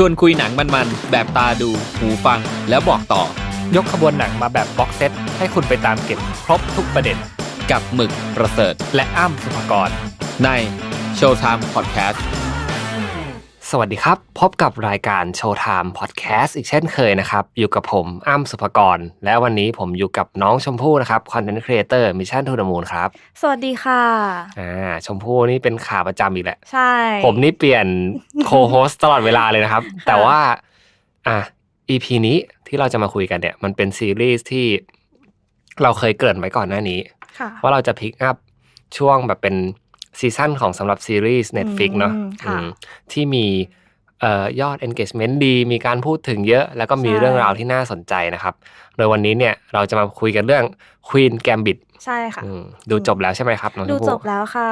ชวนคุยหนังมันๆ แบบตาดู หูฟัง แล้วบอกต่อ ยกขบวนหนังมาแบบบ็อกเซต ให้คุณไปตามเก็บครบทุกประเด็น กับหมึกประเสริฐ และอ้ำสุภกร ใน Showtime Podcast สวัสดีครับ พบกับรายการโชว์ไทม์พอดแคสต์อีกเช่นเคยนะครับ อยู่กับผมอ้ำสุภกร และวันนี้ผมอยู่กับน้องชมพู่นะครับคอนเทนต์ครีเอเตอร์มิชชั่นทูดมูลครับ สวัสดีค่ะอ่าชมพู่นี่เป็นขาประจำอีกแหละ ใช่ ผมนี่เปลี่ยนโคโฮสตลอดเวลาเลยนะครับค่ะแต่ว่าอะ EP นี้ที่เราจะมาคุยกันเนี่ย มันเป็นซีรีส์ที่เราเคยเกริ่นไว้ก่อนหน้านี้ค่ะว่าเราจะพิกอัพช่วงแบบเป็น ซีซั่นของสำหรับซีรีส์ Netflix เนาะอืมค่ะอืมที่มีเอ่อยอด engagement ดี มีการพูดถึงเยอะ แล้วก็มีใช่เรื่องราวที่น่าสนใจนะครับ โดยวันนี้เนี่ยเราจะมาคุยกันเรื่อง Queen Gambit ใช่ค่ะอืมดูจบแล้วใช่ไหมครับน้องชดูมพู่จบแล้วค่ะ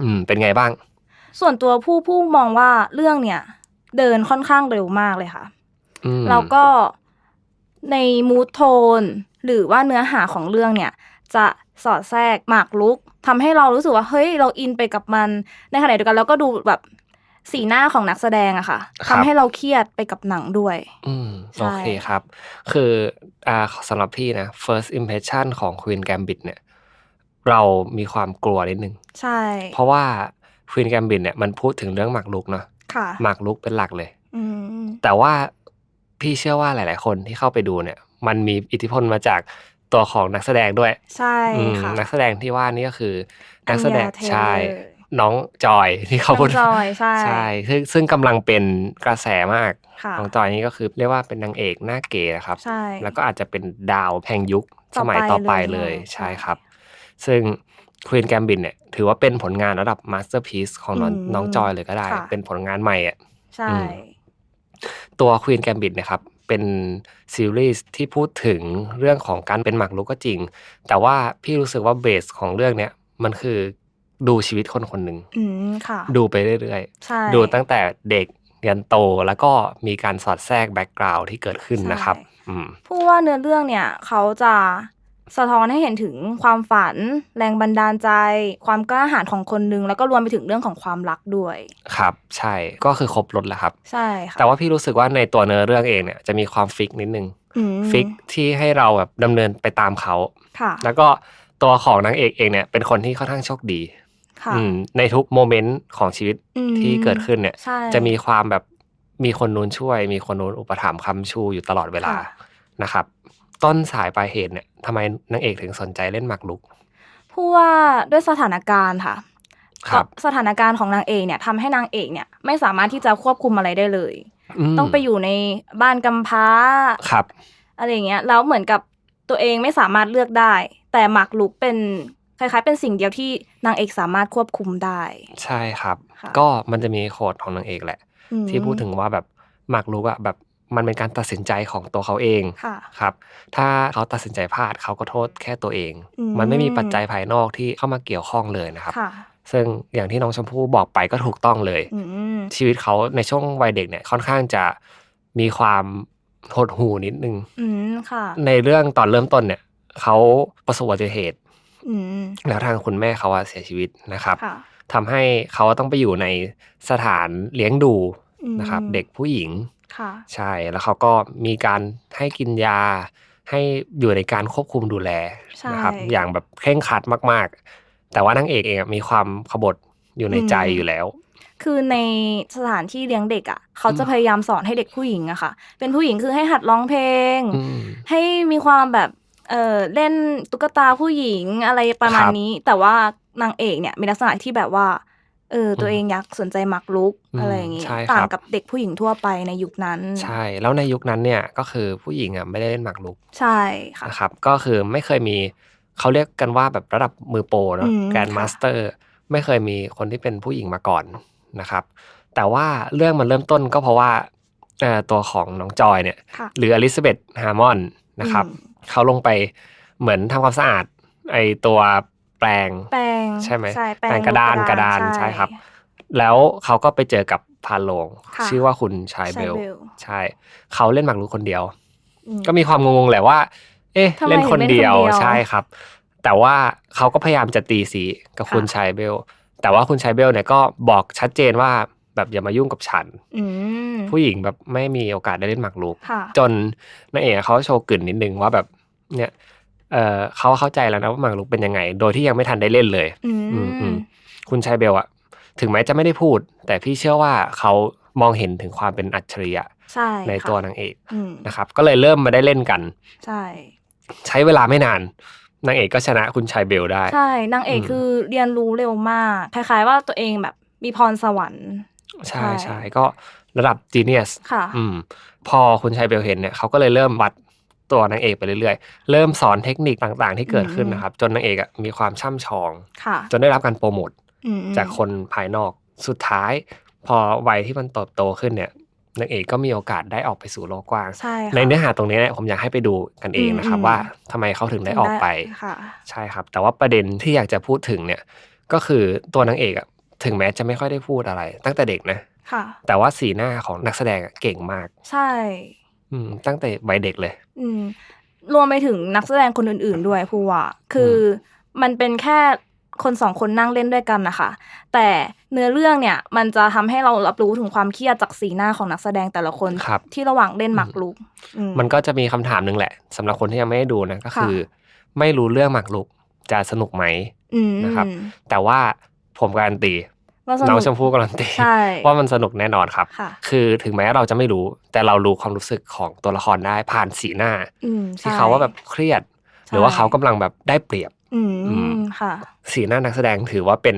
อืม เป็นไงบ้าง ส่วนตัวผู้ผู้มองว่าเรื่องเนี่ย เดินค่อนข้างเร็วมากเลยค่ะอืมแล้วก็ในมูทโทน หรือว่าเนื้อหาของเรื่องเนี่ย จะสอดแทรกหมากลุก ทำให้เรารู้สึกว่าเฮ้ยเราอินไปกับมัน ในขณะเดียวกันเราก็ดูแบบสีหน้าของนักแสดงอะค่ะทำให้เราเครียดไปกับหนังด้วย อืมใช่โอเคครับ คืออ่าสำหรับพี่นะ first impression ของ Queen Gambit เนี่ย เรามีความกลัวนิดนึง ใช่ เพราะว่า Queen Gambit เนี่ยมันพูดถึงเรื่องหมากรุกเนาะค่ะหมากรุกเป็นหลักเลย อืมแต่ว่าพี่เชื่อว่าหลาย ๆ คนที่เข้าไปดูเนี่ย มันมีอิทธิพลมาจาก ตัวของนักแสดงด้วย ใช่อืมค่ะนักแสดงที่ว่านี่ก็คือ นักแสดงอัญญา Taylor ใช่น้องจอยที่เขาพูดน้องจอยใช่ใช่ซึ่งซึ่งกำลังเป็นกระแสมากค่ะน้องจอยนี่ก็คือเรียกว่าเป็นนางเอกหน้าเก๋นะครับใช่แล้วก็อาจจะเป็นดาวแห่งยุคต่สอไปมัยต่อไปเลยเลยใช่ใช่ครับ ซึ่ง Queen Gambit เนี่ยถือว่าเป็นผลงานระดับมาสเตอร์พี e ของน้องอืมน้องจอยเลยก็ได้ค่ะเป็นผลงานใหม่อะใช่อืมตัว Queen Gambit เนะครับ เป็นซีรีส์ที่พูดถึงเรื่องของการเป็นหมากรุกก็จริง แต่ว่าพี่รู้สึกว่าเบสของเรื่องเนี้ยมันคือดูชีวิตคนคนหนึ่งอืมค่ะดูไปเรื่อยใช่ๆดูตั้งแต่เด็กยันโตแล้วก็มีการสอดแทรกแบ็กกราวด์ที่เกิดขึ้นนะครับใช่อืมพูดว่าเนื้อเรื่องเนี่ยเขาจะ สะท้อนให้เห็นถึงความฝัน แรงบันดาลใจ ความกล้าหาญของคนนึง แล้วก็รวมไปถึงเรื่องของความรักด้วย ครับ ใช่ก็คือครบรถแล้วครับ ใช่ค่ะแต่ว่าพี่รู้สึกว่าในตัวเนื้อเรื่องเองเนี่ยจะมีความฟิกนิดนึงอืมฟิกที่ให้เราแบบดำเนินไปตามเขาค่ะ แล้วก็ตัวของนางเอกเองเนี่ยเป็นคนที่ค่อนข้างโชคดีค่ะอืมในทุกโมเมนต์ของชีวิตอืมที่เกิดขึ้นเนี่ยใช่จะมีความแบบมีคนนู้นช่วย มีคนนู้นอุปถัมภ์คำชูอยู่ตลอดเวลาค่ะนะครับ ต้นสายปลายเหตุเนี่ยทำไมนางเอกถึงสนใจเล่นหมากรุกพูดว่าด้วยสถานการณ์ค่ะครับสถานการณ์ของนางเอกเนี่ยทำให้นางเอกเนี่ยไม่สามารถที่จะควบคุมอะไรได้เลยมต้องไปอยู่ในบ้านกำพร้าครับอะไรอย่างเงี้ยแล้วเหมือนกับตัวเองไม่สามารถเลือกได้ แต่หมากรุกเป็นคล้ายๆ เป็นสิ่งเดียวที่นางเอกสามารถควบคุมได้ ใช่ครับค่ะก็มันจะมีโค้ดของนางเอกแหละอืมที่พูดถึงว่าแบบหมากรุกอะแบบ มันเป็นการตัดสินใจของตัวเขาเองค่ะครับ ถ้าเขาตัดสินใจพลาดเขาก็โทษแค่ตัวเองอืมมันไม่มีปัจจัยภายนอกที่เข้ามาเกี่ยวข้องเลยนะครับค่ะซึ่งอย่างที่น้องชมพู่บอกไปก็ถูกต้องเลยอืมชีวิตเขาในช่วงวัยเด็กเนี่ยค่อนข้างจะมีความหดหู่นิดนึงอืมค่ะในเรื่องตอนเริ่มต้นเนี่ยเขาประสบอุบัติเหตุอืมแล้วทางคุณแม่เขาอะเสียชีวิตนะครับค่ะทำให้เขาต้องไปอยู่ในสถานเลี้ยงดูอืมนะครับ เด็กผู้หญิง ค่ะใช่แล้วเขาก็มีการให้กินยา ให้อยู่ในการควบคุมดูแลใช่นะครับ อย่างแบบเคร่งครัดมาก ๆ แต่ว่านางเอกเองอะมีความขบฏอยู่ในใจอยู่แล้วคือในสถานที่เลี้ยงเด็กอะ เขาจะพยายามสอนให้เด็กผู้หญิงอะค่ะ เป็นผู้หญิงคือให้หัดร้องเพลงอืมให้มีความแบบเออเล่นตุ๊กตาผู้หญิงอะไรประมาณครับนี้ แต่ว่านางเอกเนี่ยมีลักษณะที่แบบว่า เออตัวอืมเองอยากสนใจหมากรุกอืมอะไรอย่างงี้ใช่ครับต่างกับเด็กผู้หญิงทั่วไปในยุคนั้น ใช่ แล้วในยุคนั้นเนี่ยก็คือผู้หญิงอะไม่ได้เล่นหมากรุก ใช่ค่ะนะครับ ก็คือไม่เคยมีเขาเรียกกันว่าแบบระดับมือโปรเนาะอืมแกรนด์ค่ะมาสเตอร์ไม่เคยมีคนที่เป็นผู้หญิงมาก่อนนะครับ แต่ว่าเรื่องมันเริ่มต้นก็เพราะว่าเอ่อตัวของน้องจอยเนี่ยค่ะหรืออลิซาเบธฮาร์มอนนะครับอืมเขาลงไปเหมือนทำความสะอาดไอตัว แปลงแปลงใช่ไหมใช่แปลแปลงงกระดานกระดานใช่ครับ แล้วเขาก็ไปเจอกับพานโลงค่ะชื่อว่าคุณชายเบลชายเบล ใช่ เขาเล่นหมากรุกคนเดียวอืมก็มีความงงๆแหละว่า เอ๊ะทำไมเล่นคนเดียวถึงเล่นคนเดียวใช่ครับ แต่ว่าเขาก็พยายามจะตีสีกับค่ะคุณชายเบล แต่ว่าคุณชายเบลเนี่ยก็บอกชัดเจนว่าแบบอย่ามายุ่งกับฉันอืมผู้หญิงแบบไม่มีโอกาสได้เล่นหมากรุกค่ะจนนางเอกเขาโชว์กลิ่นนิดนึงว่าแบบเนี่ย เออเขาเข้าใจแล้วนะว่าหมากรุกเป็นยังไง โดยที่ยังไม่ทันได้เล่นเลยอืมอืมอืมคุณชายเบลอะถึงแม้จะไม่ได้พูด แต่พี่เชื่อว่าเขามองเห็นถึงความเป็นอัจฉริยะใช่ในค่ะตัวนางเอกอืมนะครับ ก็เลยเริ่มมาได้เล่นกัน ใช่ ใช้เวลาไม่นานนางเอกก็ชนะคุณชายเบลได้ ใช่นางเอกอืมคือเรียนรู้เร็วมาก คล้ายๆ ว่าตัวเองแบบมีพรสวรรค์ใช่ใช่ใช่ก็ระดับจีเนียสค่ะ อืม พอคุณชายเบลเห็นเนี่ยเขาก็เลยเริ่มวัด ตัวนางเอกไปเรื่อยๆ เริ่มสอนเทคนิคต่างๆ ที่เกิดขึ้นนะครับ จนนางเอกอะมีความช่ำชองค่ะจนได้รับการโปรโมทอืมจากคนภายนอกสุดท้าย พอวัยที่มันเติบโตขึ้นเนี่ยนางเอกก็มีโอกาสได้ออกไปสู่โลกกว้างใช่ค่ะในเนื้อหาตรงนี้เนี่ยผมอยากให้ไปดูกันเองนะครับอืมว่าทำไมเขาถึงได้ออกไปค่ะใช่ครับ แต่ว่าประเด็นที่อยากจะพูดถึงเนี่ย ก็คือตัวนางเอกอะถึงแม้จะไม่ค่อยได้พูดอะไร ตั้งแต่เด็กนะค่ะแต่ว่าสีหน้าของนักแสดงอะเก่งมาก ใช่ อืมตั้งแต่วัยเด็กเลย อืม รวมไปถึงนักแสดงคนอื่น ๆ ด้วยผู้ว่าคืออมันเป็นแค่คนสองคนนั่งเล่นด้วยกันนะคะ แต่เนื้อเรื่องเนี่ย มันจะทำให้เรารับรู้ถึงความเครียดจากสีหน้าของนักแสดงแต่ละคนครับที่ระหว่างเล่นหมากรุกอืมันก็จะมีคำถามหนึ่งแหละสำหรับคนที่ยังไม่ได้ดูนะก็คือ ไม่รู้เรื่องหมากรุกจะสนุกไหมอืมนะครับ แต่ว่าผมการันตีว่าส นุกน้องชมพู่การันตีใช่ว่ามันสนุกแน่นอนครับค่ะคือถึงแม้เราจะไม่รู้ แต่เรารู้ความรู้สึกของตัวละครได้ผ่านสีหน้าอืมที่ใช่เขาว่าแบบเครียดใช่หรือว่าเขากำลังแบบได้เปรียบอืมอืมค่ะสีหน้านักแสดงถือว่าเป็น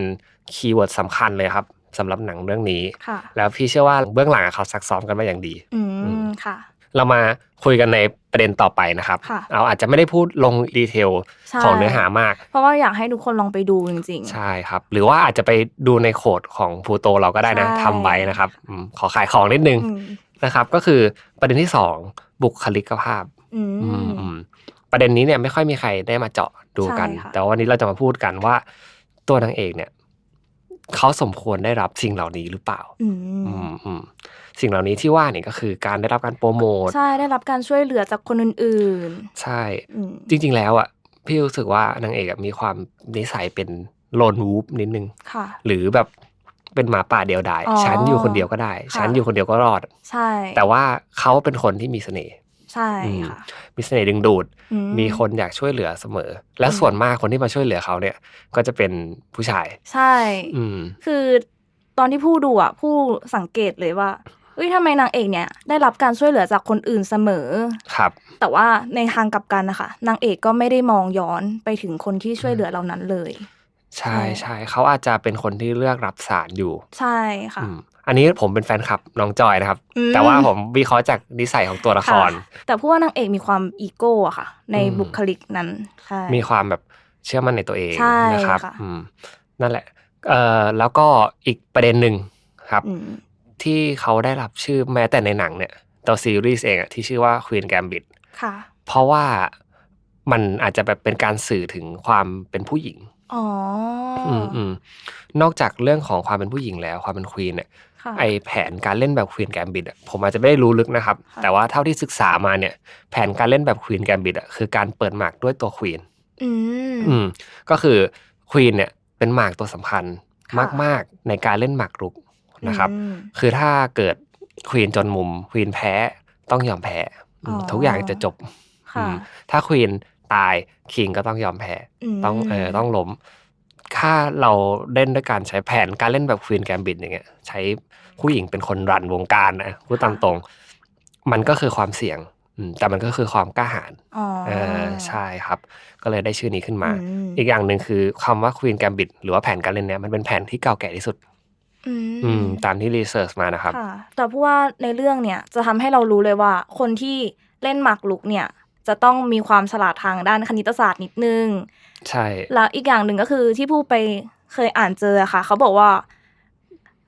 คีย์เวิร์ดสำคัญเลยครับสำหรับหนังเรื่องนี้ค่ะแล้วพี่เชื่อว่าเบื้องหลังอะเขาซักซ้อมกันมาอย่างดี อือืมมค่ะ เรามาคุยกันในประเด็นต่อไปนะครับค่ะเอาอาจจะไม่ได้พูดลงดีเทลใช่ของเนื้อหามาก เพราะว่าอยากให้ทุกคนลองไปดูจริงใช่ครับ หรือว่าอาจจะไปดูในโคดของพูโตเราก็ได้นะใช่ทำไว้นะครับอืมขอขายของนิดนึงๆอืมนะครับ ก็คือประเด็นที่สองบุคลิกภาพอืมอืมอืมประเด็นนี้เนี่ยไม่ค่อยมีใครได้มาเจาะดูกันใช่ค่ะแต่ว่าวันนี้เราจะมาพูดกันว่า ตัวนางเอกเนี่ยเขาสมควรได้รับสิ่งเหล่านี้หรือเปล่า อืมอืมอืม สิ่งเหล่านี้ที่ว่าเนี่ยก็คือการได้รับการโปรโมทใช่ได้รับการช่วยเหลือจากคนอื่นใช่ๆอืมจริง ๆ แล้วอะพี่รู้สึกว่านางเอกอะมีความนิสัยเป็นโลนวูฟนิดนึงค่ะหรือแบบเป็นหมาป่าเดียวดายอ๋อฉันอยู่คนเดียวก็ได้ค่ะฉันอยู่คนเดียวก็รอด ใช่ แต่ว่าเขาเป็นคนที่มีเสน่ห์ใช่อืมค่ะมีเสน่ห์ดึงดูดอืมีคนอยากช่วยเหลือเสมอ และอืมส่วนมากคนที่มาช่วยเหลือเขาเนี่ย ก็จะเป็นผู้ชาย ใช่ อืมคือตอนที่ผู้ดูอะผู้สังเกตเลยว่า เอ้ยทำไมนางเอกเนี่ยได้รับการช่วยเหลือจากคนอื่นเสมอ ครับ แต่ว่าในทางกลับกันนะคะนางเอกก็ไม่ได้มองย้อนไปถึงคนที่ช่วยเหลือเหล่านั้นเลย ใช่ใช่ใช่เขาอาจจะเป็นคนที่เลือกรับสารอยู่ใช่ค่ะ อืมอันนี้ผมเป็นแฟนคลับน้องจอยนะครับ อืม แต่ว่าผมวิเคราะห์จากนิสัยของตัวละคร ค่ะแต่ผู้ว่านางเอกมีความอีโก้อะค่ะ ในอืม บุคลิกนั้นใช่ มีความแบบเชื่อมั่นในตัวเองใช่นะครับค่ะ อืมนั่นแหละเอ่อแล้วก็อีกประเด็นหนึ่งครับ อืม ที่เขาได้รับชื่อแม้แต่ในหนังเนี่ยตัวซีรีส์เองอะที่ชื่อว่า Queen Gambit ค่ะ เพราะว่ามันอาจจะแบบเป็นการสื่อถึงความเป็นผู้หญิงอ๋อออืมอืมนอกจากเรื่องของความเป็นผู้หญิงแล้วความเป็นควีนเนี่ยค่ะไอแผนการเล่นแบบควีนแกมบิดผมอาจจะไม่ได้รู้ลึกนะครับค่ะแต่ว่าเท่าที่ศึกษามาเนี่ย แผนการเล่นแบบควีนแกมบิดอะคือการเปิดหมากด้วยตัวควีนอืมอืมก็คือควีนเนี่ยเป็นหมากตัวสำคัญค่ะมาก ๆ ในการเล่นหมากรุก นะครับอืมคือถ้าเกิดควีนจนมุมควีนแพ้ต้องยอมแพ้อืมอ๋อทุกอย่างจะจบค่ะอืมถ้าควีนตายคิงก็ต้องยอมแพ้มต้องเออต้องล้มถ้าเราเล่นด้วยการใช้แผนการเล่นแบบควีนแกมบิดอย่างเงี้ย ใช้ผู้หญิงเป็นคนรันวงการนะพูดตามตรง มันก็คือความเสี่ยงอืมแต่มันก็คือความกล้าหาญอ๋อเออใช่ครับ ก็เลยได้ชื่อนี้ขึ้นมาอืมอีกอย่างหนึ่งคือคำว่าควีนแกมบิดหรือว่าแผนการเล่นเนี้ยมันเป็นแผนที่เก่าแก่ที่สุด อืมอืมตามที่รีเสิร์ชมานะครับค่ะแต่เพราะว่าในเรื่องเนี่ยจะทำให้เรารู้เลยว่า คนที่เล่นหมากรุกเนี่ย จะต้องมีความฉลาดทางด้านคณิตศาสตร์นิดนึง ใช่ แล้วอีกอย่างหนึ่งก็คือที่ผู้ไปเคยอ่านเจออะค่ะ เขาบอกว่า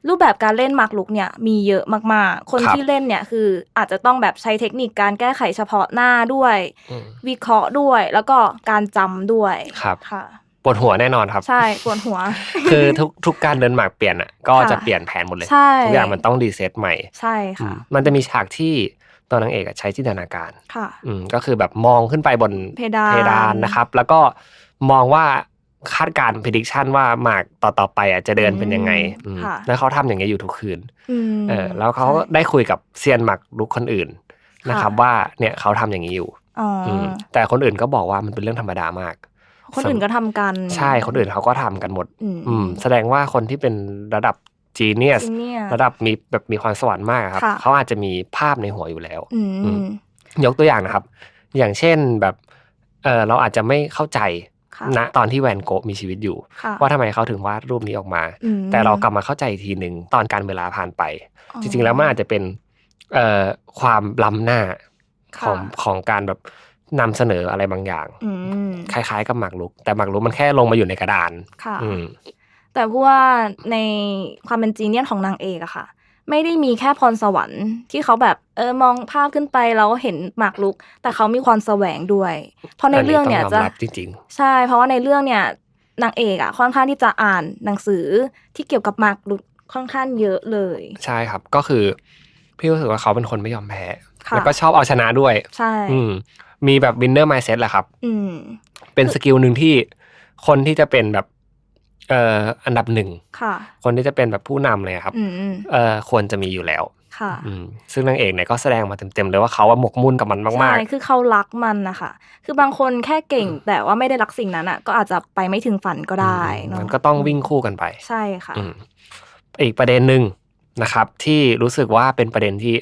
รูปแบบการเล่นหมากรุกเนี่ย มีเยอะมากๆ คนครับที่เล่นเนี่ยคืออาจจะต้องแบบใช้เทคนิคการแก้ไขเฉพาะหน้าด้วยอืมวิเคราะห์ด้วย แล้วก็การจำด้วยครับค่ะ ปวดหัวแน่นอนครับ ใช่ปวดหัว คือทุกทุกการเดินหมากเปลี่ยนอะก็ค่ะจะเปลี่ยนแผนหมดเลยใช่ทุกอย่างมันต้องรีเซ็ตใหม่ใช่ค่ะอืมมันจะมีฉากที่ตัวนางเอกอะใช้จินตนาการค่ะอืมก็คือแบบมองขึ้นไปบนเพดานดานนะครับ แล้วก็มองว่าคาดการณ์ prediction ว่าหมากต่อต่อๆไปอะจะเดินเป็นยังไงอืมอืมค่ะแล้วเขาทำอย่างเงี้ยอยู่ทุกคืนอืมเออแล้วเขาก็ใช่ได้คุยกับเซียนหมากรุกคนอื่นนะครับค่ะว่าเนี่ยเขาทำอย่างนี้อยู่อ๋ออมแต่คนอื่นก็บอกว่ามันเป็นเรื่องธรรมดามาก คนอื่นก็ทำกัน ใช่คนอื่นเขาก็ทำกันหมดอืมอืมแสดงว่าคนที่เป็นระดับ genius จริงเนี่ยระดับมีแบบมีความสวรรค์มากครับค่ะเขาอาจจะมีภาพในหัวอยู่แล้วอือืมมยกตัวอย่างนะครับ อย่างเช่นแบบเออเราอาจจะไม่เข้าใจค่ะณตอนที่แวนโกะมีชีวิตอยู่ค่ะว่าทำไมเขาถึงวาดรูปนี้ออกมาอืมแต่เรากลับมาเข้าใจอีกทีหนึ่งตอนการเวลาผ่านไปอ๋อจริง ๆ แล้วมันอาจจะเป็นเอ่อความล้ำหน้าของค่ะของการแบบ นำเสนออะไรบางอย่างอืมคล้ายๆกับหมากรุก แต่หมากรุกมันแค่ลงมาอยู่ในกระดานค่ะอืมแต่เพราะว่าในความเป็นจีเนียสของนางเอกอะค่ะ ไม่ได้มีแค่พรสวรรค์ที่เขาแบบเออมองภาพขึ้นไปแล้วเห็นหมากรุก แต่เขามีความแสวงด้วย เพราะในเรื่องเนี่ยต้จะยอมรับจริงใช่ เพราะว่าในเรื่องเนี่ยนางเอกอะค่อนข้างที่จะอ่านหนังสือที่เกี่ยวกับหมากรุกค่อนข้างเยอะเลยๆใช่ครับก็คือ พี่รู้สึกว่าเขาเป็นคนไม่ยอมแพ้ค่ะแล้วก็ชอบเอาชนะด้วย ใช่ อืม มีแบบวินเนอร์ไมเซ็ตแหละครับอืมเป็นสกิลหนึ่งที่คนที่จะเป็นแบบเอ่ออันดับหนึ่งค่ะคนที่จะเป็นแบบผู้นำเลยครับอืมเอ่อควรจะมีอยู่แล้วค่ะอืมซึ่งนางเอกเนี่ยก็แสดงมาเต็มๆเลยว่าเขาว่าหมกมุ่นกับมันมากใช่คือเขารักมันนะคะคือบางคนแค่เก่งแต่ว่าไม่ได้รักสิ่งนั้นอะก็อาจจะไปไม่ถึงฝันก็ๆได้อืมเนาะมันก็ต้องวิ่งคู่กันไป ใช่ค่ะอืมอีกประเด็นหนึ่งนะครับ ที่รู้สึกว่าเป็นประเด็นที่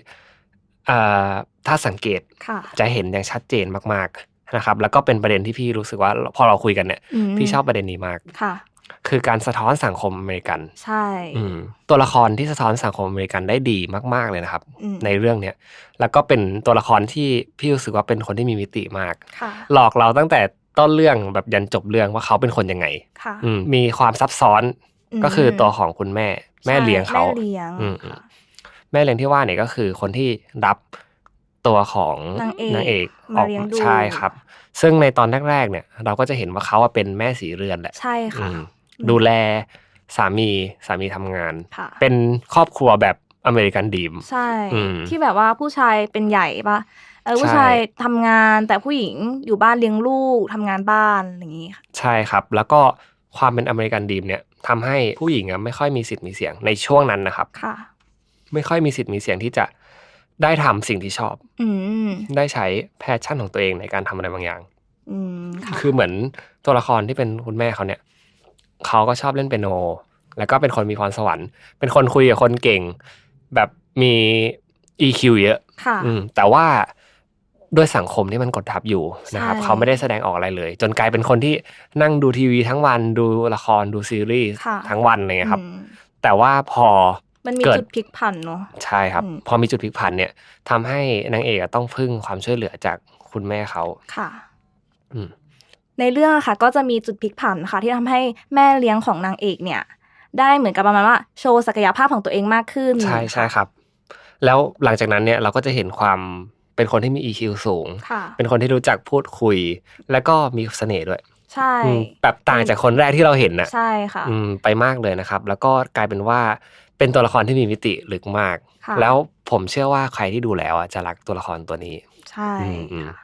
เอ่อ ถ้าสังเกตค่ะจะเห็นอย่างชัดเจนมากๆนะครับ แล้วก็เป็นประเด็นที่พี่รู้สึกว่าพอเราคุยกันเนี่ยมพี่ชอบประเด็นนี้มากค่ะคือการสะท้อนสังคมอเมริกัน ใช่อืมตัวละครที่สะท้อนสังคมอเมริกันได้ดีมาก ๆ เลยนะครับอืมในเรื่องเนี้ยแล้วก็เป็นตัวละครที่พี่รู้สึกว่าเป็นคนที่มีมิติมากค่ะหลอกเราตั้งแต่ต้นเรื่องแบบยันจบเรื่องว่าเขาเป็นคนยังไงค่ะอืมมีความซับซ้อนมก็คือตัวของคุณแม่ แม่เลี้ยงเขาใช่แม่เลี้ยงอืมค่ะแม่เลี้ยงที่ว่าเนี่ยก็คือคนที่รับ ตัวของนางเอกนางเอกมาเลี้ยงดูใช่ครับ ซึ่งในตอนแรกๆเนี่ย เราก็จะเห็นว่าเขาอะเป็นแม่สีเรือนแหละใช่ค่ะอืมดูแลสามีสามีทำงานค่ะเป็นครอบครัวแบบอเมริกันดีมใช่อืมที่แบบว่าผู้ชายเป็นใหญ่ปะเออใช่ผู้ชายทำงานแต่ผู้หญิงอยู่บ้านเลี้ยงลูกทำงานบ้านอะไรอย่างงี้ค่ะใช่ครับ แล้วก็ความเป็นอเมริกันดีมเนี่ยทำให้ผู้หญิงอะไม่ค่อยมีสิทธิ์มีเสียงในช่วงนั้นนะครับค่ะ ไม่ค่อยมีสิทธิ์มีเสียงที่จะ ได้ทำสิ่งที่ชอบอืมได้ใช้แพชชั่นของตัวเองในการทำอะไรบางอย่างอืมค่ะคือเหมือนตัวละครที่เป็นคุณแม่เขาเนี่ยเขาก็ชอบเล่นเปียโน แล้วก็เป็นคนมีพรสวรรค์ เป็นคนคุยกับคนเก่ง แบบมี EQ เยอะค่ะอืมแต่ว่าด้วยสังคมที่มันกดทับอยู่นะครับใช่เขาไม่ได้แสดงออกอะไรเลย จนกลายเป็นคนที่นั่งดูทีวีทั้งวันดูละครดูซีรีส์ค่ะทั้งวันอะไรเงี้ยครับอืมแต่ว่าพอ มันมีเกิดจุดพลิกผันเนาะใช่ครับอืมพอมีจุดพลิกผันเนี่ยทำให้นางเอกอะต้องพึ่งความช่วยเหลือจากคุณแม่เขาค่ะ อืมในเรื่องอะค่ะ ก็จะมีจุดพลิกผันค่ะ ที่ทำให้แม่เลี้ยงของนางเอกเนี่ย ได้เหมือนกับประมาณว่าโชว์ศักยภาพของตัวเองมากขึ้น ใช่ใช่ครับ แล้วหลังจากนั้นเนี่ยเราก็จะเห็นความเป็นคนที่มี EQ สูงค่ะเป็นคนที่รู้จักพูดคุย แล้วก็มีเสน่ห์ด้วย ใช่อืมแบบต่างจากคนแรกที่เราเห็นนะใช่ค่ะอืมไปมากเลยนะครับ แล้วก็กลายเป็นว่าเป็นตัวละครที่มีมิติลึกมากค่ะแล้วผมเชื่อว่าใครที่ดูแล้วอะจะรักตัวละครตัวนี้ ใช่อืมอืมค่ะ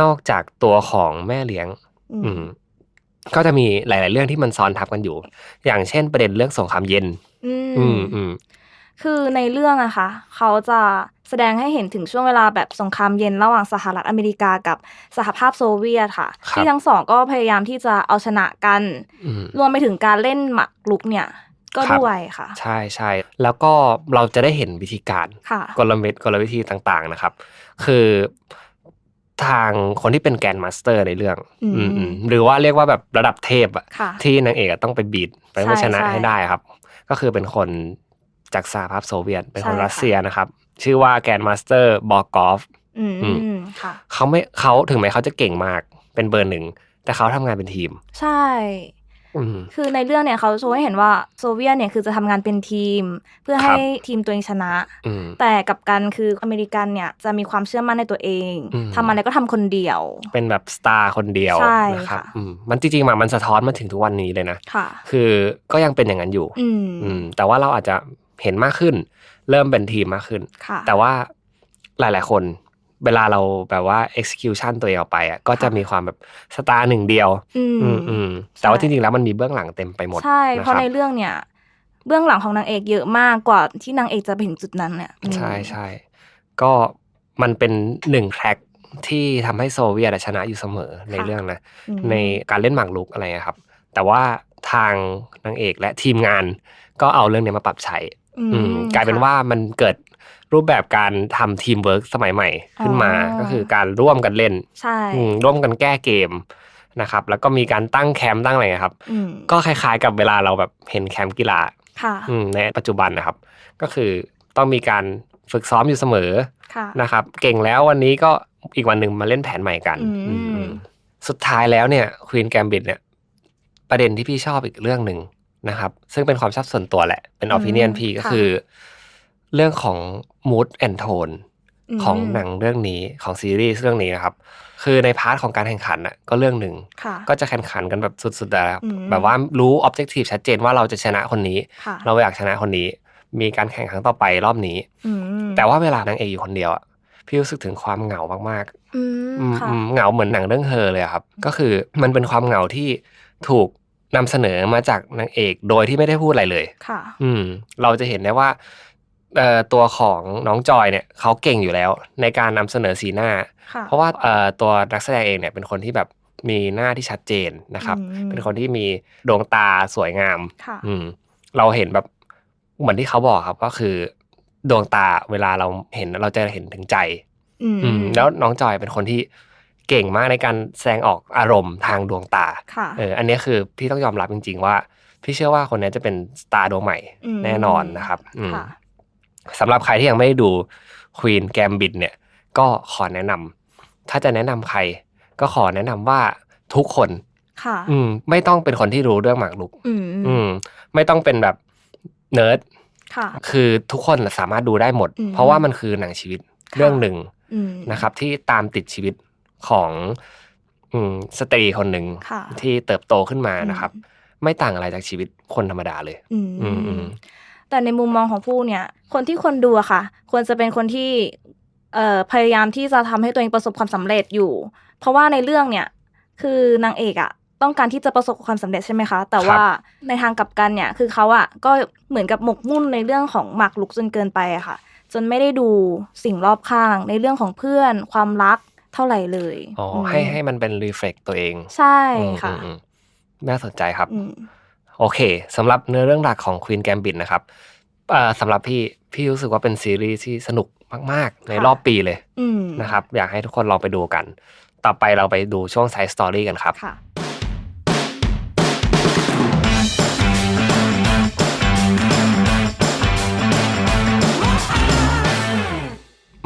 นอกจากตัวของแม่เลี้ยงอืมอืมก็จะมีหลาย ๆ เรื่องที่มันซ้อนทับกันอยู่ อย่างเช่นประเด็นเรื่องสงครามเย็น อืมอืมอืมคือในเรื่องอะค่ะเขาจะ แสดงให้เห็นถึงช่วงเวลาแบบสงครามเย็นระหว่างสหรัฐอเมริกากับสหภาพโซเวียตค่ะครับที่ทั้งสองก็พยายามที่จะเอาชนะกันอืมรวมไปถึงการเล่นหมากรุกเนี่ยก็ครับด้วยค่ะ ใช่ใช่แล้วก็เราจะได้เห็นวิธีการค่ะกลเม็ดกลวิธีต่างๆนะครับ คือทางคนที่เป็นแกรนด์มาสเตอร์ในเรื่องอืมอืมอืมหรือว่าเรียกว่าแบบระดับเทพอะค่ะที่นางเอกอะต้องไปบีดไปไม่ใช่ชนะใช่ให้ได้ครับ ก็คือเป็นคนจากสหภาพโซเวียตเป็นคนใช่ค่ะรัสเซียนะครับ ชื่อว่าแกรนด์มาสเตอร์บอกอฟอืมอืมค่ะเขาไม่เขาถึงแม้เขาจะเก่งมากเป็นเบอร์หนึ่ง แต่เขาทำงานเป็นทีม ใช่อืมคือในเรื่องเนี่ยเขาโชว์ให้เห็นว่าโซเวียตเนี่ยคือจะทำงานเป็นทีม เพื่อครัให้บทีมตัวเองชนะอืมแต่กับกันคืออเมริกันเนี่ยจะมีความเชื่อมั่นในตัวเองอืมทำอะไรก็ทำคนเดียว เป็นแบบสตาร์คนเดียวใช่นะครับค่ะอืมมันจริงๆมันมันสะท้อนมาถึงทุกวันนี้เลยนะค่ะ คือก็ยังเป็นอย่างนั้นอยู่ อืมอืมแต่ว่าเราอาจจะเห็นมากขึ้น เริ่มเป็นทีมมากขึ้นค่ะแต่ว่าหลาย ๆ คนเวลาเราแบบว่า execution ตัวเองออกไปอะก็จะมีความแบบสตาร์หนึ่งเดียว อืมอืมอืมแต่ว่าจริง ๆ แล้วมันมีเบื้องหลังเต็มไปหมด ใช่นะเพคราะรับในเรื่องเนี่ยเบื้องหลังของนางเอกเยอะมากกว่าที่นางเอกจะไปถึงจุดนั้นเนี่ยอืมใช่ใช่ก็มันเป็นหนึ่งแทร็กที่ทำให้โซเวียตอะชนะอยู่เสมอในเรื่องนะอืมในการเล่นหมากรุกอะไรอะครับ แต่ว่าทางนางเอกและทีมงานก็เอาเรื่องเนี้ยมาปรับใช้อืมอืม กลายเป็นค่ะว่ามันเกิดรูปแบบการทำทีมเวิร์กสมัยใหม่ขึ้นมาอ๋อก็คือการร่วมกันเล่นใช่อืมร่วมกันแก้เกมนะครับ แล้วก็มีการตั้งแคมป์ตั้งอะไรครับอืมก็คล้ายๆกับเวลาเราแบบเห็นแคมป์กีฬาค่ะอืมในปัจจุบันนะครับ ก็คือต้องมีการฝึกซ้อมอยู่เสมอค่ะนะครับ เก่งแล้ววันนี้ก็อีกวันหนึ่งมาเล่นแผนใหม่กันอืมอืมอืมสุดท้ายแล้วเนี่ยควีนแกมบิดเนี่ย ประเด็นที่พี่ชอบอีกเรื่องหนึ่ง นะครับ ซึ่งเป็นความชอบส่วนตัวแหละ เป็นอ p ิเนียนอืมพี่ก็ค่ะคือ เรื่องของ mood and tone มของหนังเรื่องนี้ของซีรีส์เรื่องนี้นะครับ คือในพาร์ทของการแข่งขันน่ะก็เรื่องหนึ่งค่ะก็จะแข่งขันกันแบบสุดๆแล้วอืมแบบว่ารู้ objective ชัดเจนว่าเราจะชนะคนนี้ค่ะเราอยากชนะคนนี้ มีการแข่งครั้งต่อไปรอบนี้อืมแต่ว่าเวลานางเอกอยู่คนเดียวอะพี่รู้สึกถึงความเหงามากอืๆมอืมค่ะอืมเหงาเหมือนหนังเรื่องเธอเลยอะครับ ก็คือมันเป็นความเหงาที่ถูก นำเสนอมาจากนางเอกโดยที่ไม่ได้พูดอะไรเลย ค่ะ อืม เราจะเห็นได้ว่าเอ่อตัวของน้องจอยเนี่ยเขาเก่งอยู่แล้ว ในการนำเสนอสีหน้าค่ะเพราะว่าเอ่อตัวนักแสดงเองเนี่ยเป็นคนที่แบบมีหน้าที่ชัดเจนนะครับอืมเป็นคนที่มีดวงตาสวยงามค่ะอืม เราเห็นแบบเหมือนที่เขาบอกครับก็คือดวงตาเวลาเราเห็นเราจะเห็นถึงใจ อืมอืมแล้วน้องจอยเป็นคนที่ เก่งมากในการแสดงออกอารมณ์ทางดวงตาค่ะเอออันนี้คือพี่ต้องยอมรับจริง ๆ ว่า พี่เชื่อว่าคนนี้จะเป็นสตาร์ดวงใหม่อืมแน่นอนนะครับอืมค่ะสำหรับใครที่ยังไม่ได้ดู Queen Gambit เนี่ย ก็ขอแนะนำถ้าจะแนะนำใคร ก็ขอแนะนำว่าทุกคนค่ะ อืม ไม่ต้องเป็นคนที่รู้เรื่องหมากรุก อืมอืมไม่ต้องเป็นแบบเนิร์ดค่ะ คือทุกคนสามารถดูได้หมดอืมเพราะว่ามันคือหนังชีวิตค่ะเรื่องหนึ่งอืมนะครับ ที่ตามติดชีวิต ของอืมสตรีคนหนึ่งค่ะที่เติบโตขึ้นมาอืมนะครับ ไม่ต่างอะไรจากชีวิตคนธรรมดาเลยอืมอืมอืมแต่ในมุมมองของผู้เนี่ย คนที่คนดูอะค่ะ ควรจะเป็นคนที่เอ่อพยายามที่จะทำให้ตัวเองประสบความสำเร็จอยู่ เพราะว่าในเรื่องเนี่ย คือนางเอกอะต้องการที่จะประสบความสำเร็จใช่ไหมคะ แต่ว่าในทางกลับกันเนี่ย คือเขาอะก็เหมือนกับหมกมุ่นในเรื่องของหมากลุกจนเกินไปอะค่ะ จนไม่ได้ดูสิ่งรอบข้าง ในเรื่องของเพื่อน ความรัก เท่าไหร่เลยอ๋ออมให้ให้มันเป็นรีเฟล็กตัวเอง ใช่อืมค่ะอืมอืมน่าสนใจครับอืมโอเคสำหรับเนื้อเรื่องหลักของ Queen Gambit นะครับเอ่อสำหรับพี่พี่รู้สึกว่าเป็นซีรีส์ที่สนุกมาก ๆ ในค่ะรอบปีเลยอืมนะครับ อยากให้ทุกคนลองไปดูกัน ต่อไปเราไปดูช่วงไซส์สตอรี่กันครับ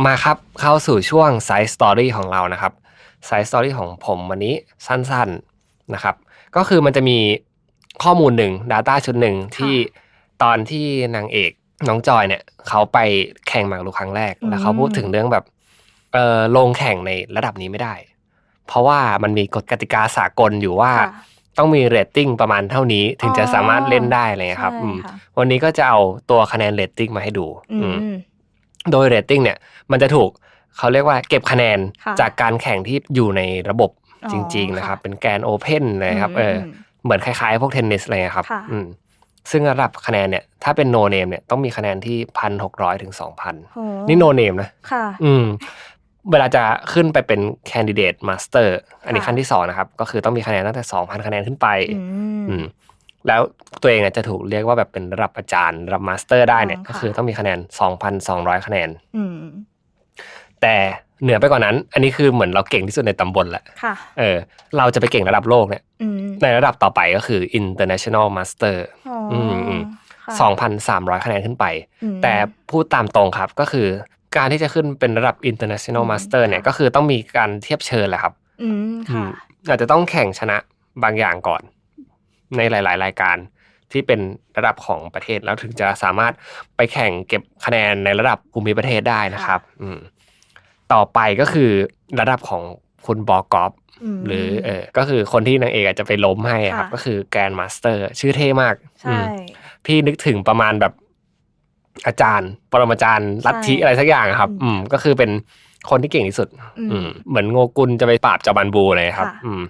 มาครับเข้าสู่ช่วงไซส์สตอรี่ของเรานะครับไซส์สตอรี่ของผมวันนี้สั้นๆนะครับ ก็คือมันจะมีข้อมูลหนึ่ง Data ชุดหนึ่งที่ตอนที่นางเอกน้องจอยเนี่ย เขาไปแข่งหมากรุกครั้งแรก แล้วเขาพูดถึงเรื่องแบบเออลงแข่งในระดับนี้ไม่ได้ เพราะว่ามันมีกฎกติกาสากลอยู่ว่าค่ะต้องมีเรตติ้งประมาณเท่านี้ถึงจะสามารถเล่นได้อะไรเลยครับใช่อืมค่ะวันนี้ก็จะเอาตัวคะแนนเรตติ้งมาให้ดู อือืมม โดยเรตติ้งเนี่ยมันจะถูกเขาเรียกว่าเก็บคะแนนค่ะจากการแข่งที่อยู่ในระบบอ๋อจริง ๆ นะครับค่ะเป็นแกนโอเพนนะครับอืมเอออมเหมือนคล้ายๆ พวกเทนนิสอะไรเงี้ยครับค่ะอืมซึ่งระดับคะแนนเนี่ยถ้าเป็นโนเนมเนี่ยต้องมีคะแนนที่พันหกร้อยถึงสองพันโหนี่โนเนมนะค่ะอืมเวลาจะขึ้นไปเป็นแคนดิเดตมาสเตอร์อันนี้ค่ะขั้นที่สองนะครับ ก็คือต้องมีคะแนนตั้งแต่สองพันคะแนนขึ้นไป อืมอืม แล้วตัวเองอะจะถูกเรียกว่าแบบเป็นระดับอาจารย์ระดับมาสเตอร์ได้เนี่ยอ๋อก็ค่ะคือต้องมีคะแนน 2,200 คะแนนอืมแต่เหนือไปกว่านั้น อันนี้คือเหมือนเราเก่งที่สุดในตำบลแหละค่ะเออ เราจะไปเก่งระดับโลกเนี่ยอืมในระดับต่อไปก็คือ international master อ๋ออมอืมค่ะ2,300คะแนนขึ้นไปอืมแต่พูดตามตรงครับก็คือการที่จะขึ้นเป็นระดับ international อืม master เนี่ยค่ะก็คือต้องมีการเทียบเชิญแหละครับอืมอืค่ะมอาจจะต้องแข่งชนะบางอย่างก่อน ในหลาย ๆ รายการที่เป็นระดับของประเทศแล้วถึงจะสามารถไปแข่งเก็บคะแนนในระดับภูมิประเทศได้นะครับ อืมต่อไปก็คือระดับของคุณบอกอฟมหรือเออก็คือคนที่นางเอกอาจจะไปล้มให้อะครับค่ะก็คือแกรนมาสเตอร์ ชื่อเท่มากใช่อืมพี่นึกถึงประมาณแบบอาจารย์ ปรมาจารย์ลัทธิใช่อะไรสักอย่างอะครับอืมอืม ก็คือเป็นคนที่เก่งที่สุดอืมอืม เหมือนโงกุลจะไปปราบจาบันบูเลยครับค่ะอืม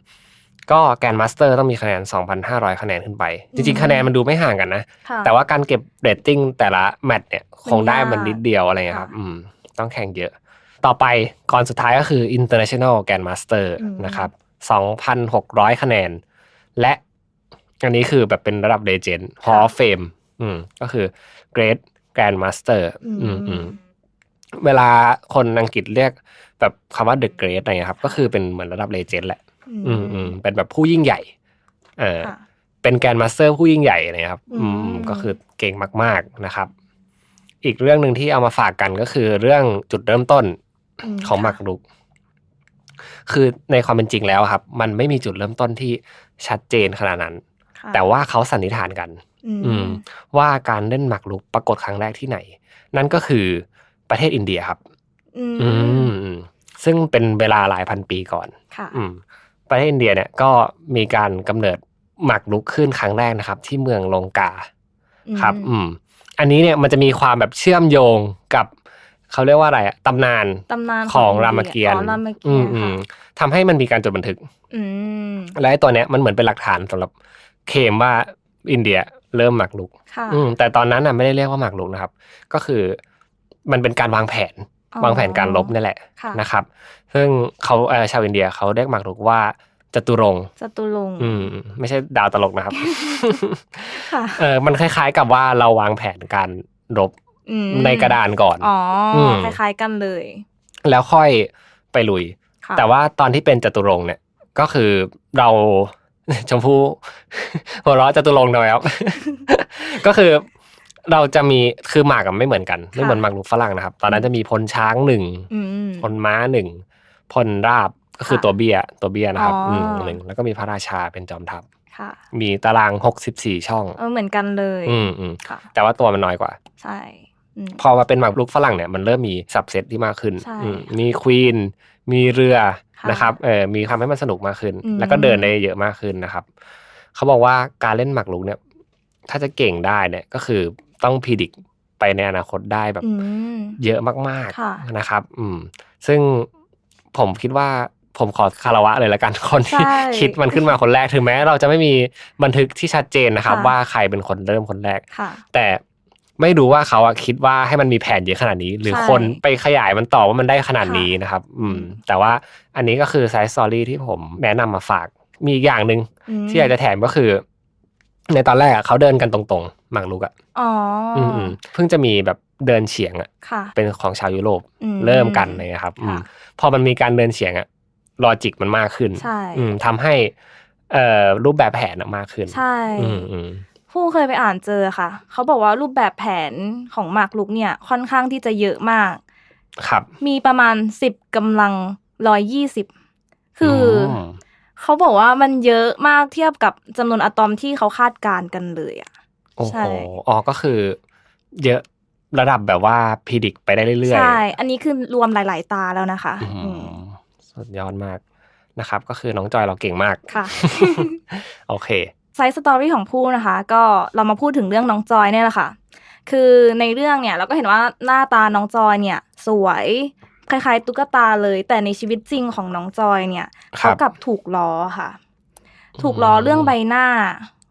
ก็แกรนด์มาสเตอร์ต้องมีคะแนน 2,500 คะแนนขึ้นไป จริงอืมๆคะแนนมันดูไม่ห่างกันนะค่ะแต่ว่าการเก็บเรตติ้งแต่ละแมตช์เนี่ยคงได้มันยากมันนิดเดียวอะไรเงี้ยครับค่ะอืมต้องแข่งเยอะ ต่อไปก่อนสุดท้ายก็คือ International Grandmaster อืมนะครับ 2,600 คะแนน และอันนี้คือแบบเป็นระดับเลเจนด์ Hall of Fame อืมก็คือ Great Grandmaster อืมอืมเวลาคนอังกฤษเรียกแบบคำว่า The Great อะไรเงี้ยครับ ก็คือเป็นเหมือนระดับเลเจนด์แหละ อืมอืมเป็นแบบผู้ยิ่งใหญ่เออค่ะเป็นแกรนด์มาสเตอร์ผู้ยิ่งใหญ่เลยครับ อือืมมก็คือเก่งมาก ๆนะครับ อีกเรื่องหนึ่งที่เอามาฝากกันก็คือเรื่องจุดเริ่มต้นมของหมากรุก คือในความเป็นจริงแล้วครับ มันไม่มีจุดเริ่มต้นที่ชัดเจนขนาดนั้นค่ะแต่ว่าเขาสันนิษฐานกันอืมอืม ว่าการเล่นหมากรุกปรากฏครั้งแรกที่ไหน นั่นก็คือประเทศอินเดียครับ อืมอืมอืมซึ่งเป็นเวลาหลายพันปีก่อน ค่ะ อืม ประเทศอินเดียเนี่ยก็มีการกำเนิดหมากรุกขึ้นครั้งแรกนะครับ ที่เมืองลงกาครับ อืม อันนี้เนี่ยมันจะมีความแบบเชื่อมโยงกับเขาเรียกว่าอะไรอะตำนานตำนานของอินรามเกียรติอ๋อรามเกีอืยรมติอืค่ะมทำให้มันมีการจดบันทึก อืมและไอ้ตัวเนี้ยมันเหมือนเป็นหลักฐานสำหรับเคลมว่าอินเดียเริ่มหมากรุกค่ะอืมแต่ตอนนั้นน่ะไม่ได้เรียกว่าหมากรุกนะครับ ก็คือมันเป็นการวางแผนอ๋อ วางแผนการลบนี่แหละค่ะนะครับ ซึ่งเขาเอ่อชาวอินเดียเขาเรียกหมากรุกว่าจตุรงค์จตุรงค์อืมไม่ใช่ดาวตลกนะครับค่ะเออมันคล้าย ๆ กับว่าเราวางแผนการรบอืมในกระดานก่อนอ๋ออมคล้าย ๆ กันเลย แล้วค่อยไปลุยค่ะแต่ว่าตอนที่เป็นจตุรงค์เนี่ย ก็คือเราชมพู่หัวเราะจตุรงค์หน่อยครับก็คือ เราจะมีคือหมากกับไม่เหมือนกันไม่เหมือนหมากรุกฝรั่งนะครับ ตอนนั้นจะมีพลช้างหนึ่งอืมพลม้าหนึ่งพลราบก็คือค่ะตัวเบี้ยตัวเบี้ยนะครับอ๋ออืมหนึ่งแล้วก็มีพระราชาเป็นจอมทัพค่ะมีตารางหกสิบสี่ช่องเออเหมือนกันเลย อืมอืมค่ะแต่ว่าตัวมันน้อยกว่า ใช่อืมพอมาเป็นหมากรุกฝรั่งเนี่ยมันเริ่มมีสับเซตที่มากขึ้นใช่อืมมีควีนมีเรือค่ะนะครับเออมีทำให้มันสนุกมากขึ้นอืมแล้วก็เดินได้เยอะมากขึ้นนะครับ เขาบอกว่าการเล่นหมากรุกเนี่ย ถ้าจะเก่งได้เนี่ยก็คือต้องพิดิกไปในอนาคตได้แบบอืมเยอะมากค่ะๆนะครับ อืม ซึ่งผมคิดว่าผมขอคารวะเลยละกันคนที่ใช่คิดมันขึ้นมาคนแรกถึงแม้เราจะไม่มีบันทึกที่ชัดเจนนะครับค่ะว่าใครเป็นคนเริ่มคนแรกค่ะแต่ไม่รู้ว่าเขาอะคิดว่าให้มันมีแผนเยอะขนาดนี้ หรือใช่คนไปขยายมันต่อว่ามันได้ขนาดนี้ค่ะนะครับอืมอืม แต่ว่าอันนี้ก็คือไซส์สตอรี่ที่ผมแนะนำมาฝาก มีอีกอย่างหนึ่งมที่อยากจะแถมก็คือ ในตอนแรกอะเขาเดินกันตรงๆหมากรุกอะอ๋อออืมๆเพิ่งจะมีแบบเดินเฉียงอะค่ะ เป็นของชาวยุโรปอืมเริ่มกันเลยนะครับอืมค่ะ พอมันมีการเดินเฉียงอะลอจิกมันมากขึ้นใช่ อืมทำให้เอ่อรูปแบบแผนอะมากขึ้นใช่ อืมอืม ผู้เคยไปอ่านเจอค่ะ เขาบอกว่ารูปแบบแผนของหมากรุกเนี่ย ค่อนข้างที่จะเยอะมาก ครับ มีประมาณสิบกำลังร้อยยี่สิบคืออม เขาบอกว่ามันเยอะมากเทียบกับจำนวนอะตอมที่เขาคาดการณ์กันเลยอะโอ้ใช่โหอ๋อก็คือ เยอะระดับแบบว่าพีดิกไปได้เรื่อยๆใช่ อันนี้คือรวมหลาย ๆ ตาแล้วนะคะอืมอืมสุดยอดมากนะครับ ก็คือน้องจอยเราเก่งมากค่ะโอเคไซส์สตอรี่ของผู้นะคะ ก็เรามาพูดถึงเรื่องน้องจอยเนี่ยแหละค่ะ คือในเรื่องเนี่ยเราก็เห็นว่าหน้าตาน้องจอยเนี่ย สวย คล้าย ๆ ตุ๊กตาเลย แต่ในชีวิตจริงของน้องจอยเนี่ยครัเขาบกลับถูกล้อค่ะ ถูกล้อเรื่องใบหน้า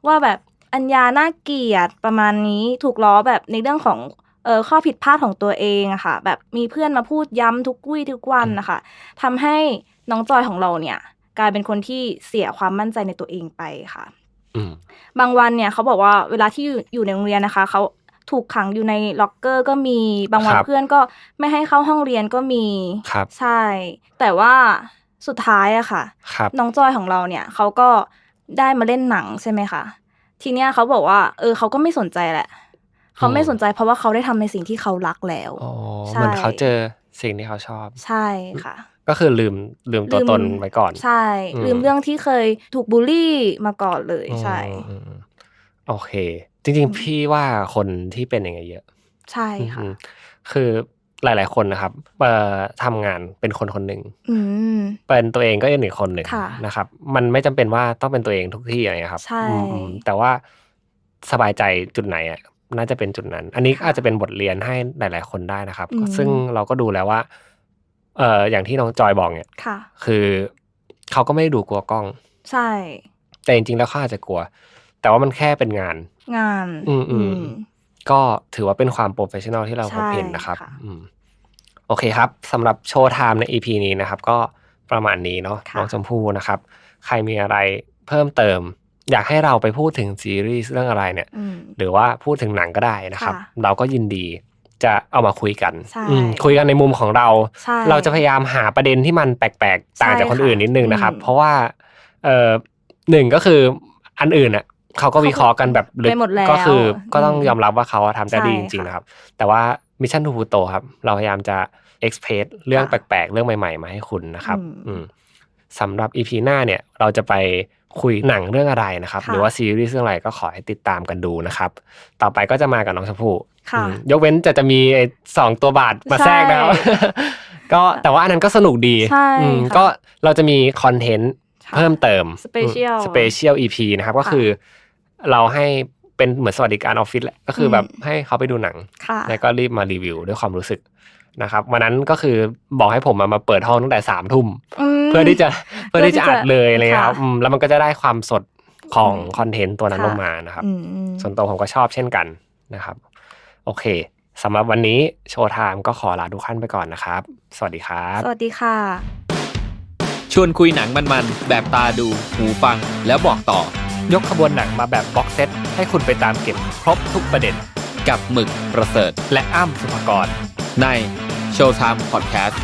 ว่าแบบอัญญาน่าเกลียดประมาณนี้ถูกล้อแบบในเรื่องของเออข้อผิดพลาดของตัวเองอะค่ะ แบบมีเพื่อนมาพูดย้ำทุกวี่ทุกวันนะคะทำให้น้องจอยของเราเนี่ย กลายเป็นคนที่เสียความมั่นใจในตัวเองไปค่ะอืมบางวันเนี่ยเขาบอกว่าเวลาที่อยู่อยู่ในโรงเรียนนะคะเขา ถูกขังอยู่ในล็อกเกอร์ก็มีบางวันครับเพื่อนก็ไม่ให้เข้าห้องเรียนก็มีครับใช่ แต่ว่าสุดท้ายอะค่ะครับน้องจอยของเราเนี่ยเขาก็ได้มาเล่นหนังใช่ไหมคะทีเนี้ยเขาบอกว่า เออเขาก็ไม่สนใจแหละเขาไม่สนใจเพราะว่าเขาได้ทำในสิ่งที่เขารักแล้วอ๋อใช่เหมือนเขาเจอสิ่งที่เขาชอบ ใช่ค่ะ ก็คือลืมลืมตัวลืมตนไว้ก่อน ใช่อืมลืมเรื่องที่เคยถูกบูลลี่มาก่อนเลยใช่อืมอืมโอเค จริงๆ พี่ว่าคนที่เป็นอย่างเงี้ยเยอะ ใช่ค่ะอืมคือหลาย ๆ คนนะครับเอ่อทำงานเป็นคนคนหนึ่งอืมเป็นตัวเองก็ยังอีกคนหนึ่งค่ะนะครับ มันไม่จำเป็นว่าต้องเป็นตัวเองทุกที่อะไรเงี้ยครับใช่อืมอืมแต่ว่าสบายใจจุดไหนอะน่าจะเป็นจุดนั้น อันนี้ก็ค่ะอาจจะเป็นบทเรียนให้หลาย ๆ คนได้นะครับอืมซึ่งเราก็ดูแล้วว่า เอ่ออย่างที่น้องจอยบอกเนี่ยค่ะคือเขาก็ไม่ได้ดูกลัวกล้อง ใช่ แต่จริง ๆ แล้วเขาอาจจะกลัว แต่ว่ามันแค่เป็นงาน งาน อืมอืมก็ถือว่าเป็นความโปรเฟชชั่นอลที่เราพบเห็นใช่นะครับค่ะอืมโอเคครับสำหรับโชว์ไทม์ใน EP นี้นะครับ ก็ประมาณนี้เนาะค่ะน้องชมพู่นะครับ ใครมีอะไรเพิ่มเติม อยากให้เราไปพูดถึงซีรีส์เรื่องอะไรเนี่ยอืมหรือว่าพูดถึงหนังก็ได้นะครับค่ะเราก็ยินดีจะเอามาคุยกันใช่อืมคุยกันในมุมของเราใช่เราจะพยายามหาประเด็นที่มันแปลกๆ ต่างจากคนอื่นนิดนึงนะครับอืมเพราะว่าเอ่อหนึ่งก็คืออันอื่นอะ เขาก็วิเคราะห์กันแบบลึกไปหมดแล้วก็คือก็ต้องอืมยอมรับว่าเขาอะทำได้ดีใช่จริงๆค่ะนะครับ แต่ว่ามิชชั่นทูพูโตครับ เราพยายามจะเอ็กเพรสเรื่องค่ะแปลกๆ เรื่องใหม่ ๆ มาให้คุณนะครับ อืมอืมสำหรับอีพีหน้าเนี่ย เราจะไปคุยหนังเรื่องอะไรนะครับค่ะหรือว่าซีรีส์เรื่องอะไรก็ขอให้ติดตามกันดูนะครับ ต่อไปก็จะมากับน้องชมพู่ค่ะอืมยกเว้นจะจะมีไอ้สองตัวบาทมาแทรกนะครับก็แต่ว่าอันนั้นก็สนุกดีใช่อืมค่ะก็เราจะมีคอนเทนต์ค่ะเพิ่มเติม Special สเปเชียลอีพีนะครับ ก็ค่ะคือ เราให้เป็นเหมือนสวัสดิการออฟฟิศแหละก็คืออมแบบให้เขาไปดูหนังค่ะแล้วก็รีบมารีวิวด้วยความรู้สึกนะครับวันนั้นก็คือบอกให้ผมมามาเปิดห้องตั้งแต่สามทุ่มมเพื่อที่จะเพื่อที่จะอัดเลยอะไรเงี้ยครับค่ะอืมแล้วมันก็จะได้ความสดของอืมคอนเทนต์ตัวนั้นค่ะลงมานะครับอืมอืมส่วนตัวผมก็ชอบเช่นกันนะครับ โอเคสำหรับวันนี้โชว์ไทม์ก็ขอลาทุกท่านไปก่อนนะครับ สวัสดีครับ สวัสดีค่ะ ชวนคุยหนังมันๆ แบบตาดู หูฟังแล้วบอกต่อ ยกขบวนหนังมาแบบบ็อกเซตให้คุณไปตามเก็บครบทุกประเด็น กับหมึกประเสริฐ และอ้ำสุภกร ใน Showtime Podcast